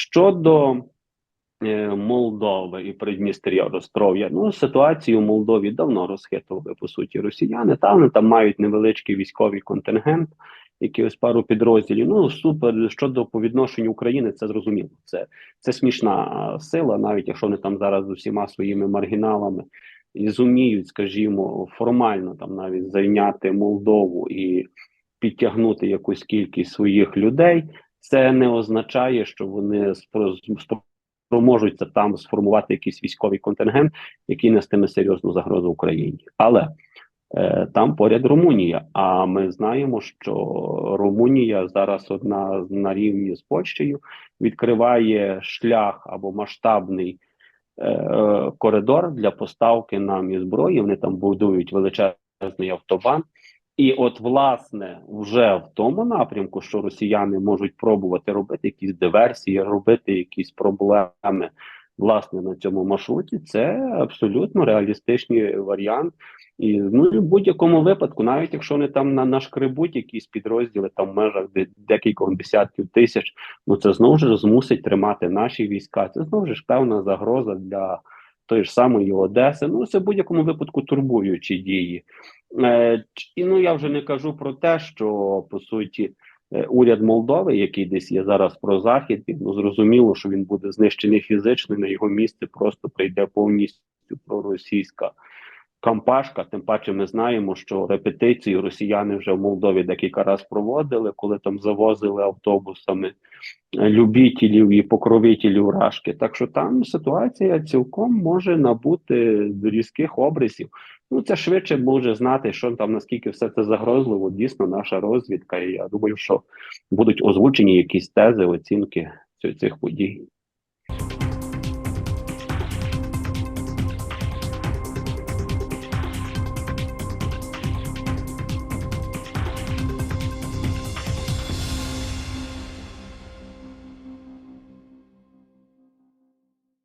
Щодо е, Молдови і Придністря Ростров'я, ну ситуацію в Молдові давно розхитували по суті росіяни. Там вони там мають невеличкий військовий контингент, якихось пару підрозділів. Ну супер щодо по відношенню України, це зрозуміло. Це це смішна сила, навіть якщо вони там зараз з усіма своїми маргіналами і зуміють, скажімо, формально там навіть зайняти Молдову і підтягнути якусь кількість своїх людей. Це не означає, що вони спро- спроможуться там сформувати якийсь військовий контингент, який нестиме серйозну загрозу Україні. Але е, там поряд Румунія. А ми знаємо, що Румунія зараз одна на рівні з Польщею відкриває шлях або масштабний е, коридор для поставки нам і зброї. Вони там будують величезний автобан. І от, власне, вже в тому напрямку, що росіяни можуть пробувати робити якісь диверсії, робити якісь проблеми власне на цьому маршруті, це абсолютно реалістичний варіант. І ну в будь-якому випадку, навіть якщо вони там на нашкребуть якісь підрозділи там в межах де, декількох десятків тисяч, ну це знову ж змусить тримати наші війська. Це знову ж певна загроза для тої ж самої Одеси. Ну це в будь-якому випадку турбуючі дії. Е, і ну я вже не кажу про те, що по суті е, уряд Молдови, який десь є зараз про захід, ну зрозуміло, що він буде знищений фізично. На його місце просто прийде повністю проросійська кампашка. Тим паче, ми знаємо, що репетиції росіяни вже в Молдові декілька разів проводили, коли там завозили автобусами е, любітелів і покровителів рашки. Так що там ситуація цілком може набути різких обрисів. Ну це швидше може знати, що там наскільки все це загрозливо. Дійсно, наша розвідка. І я думаю, що будуть озвучені якісь тези, оцінки цих- подій.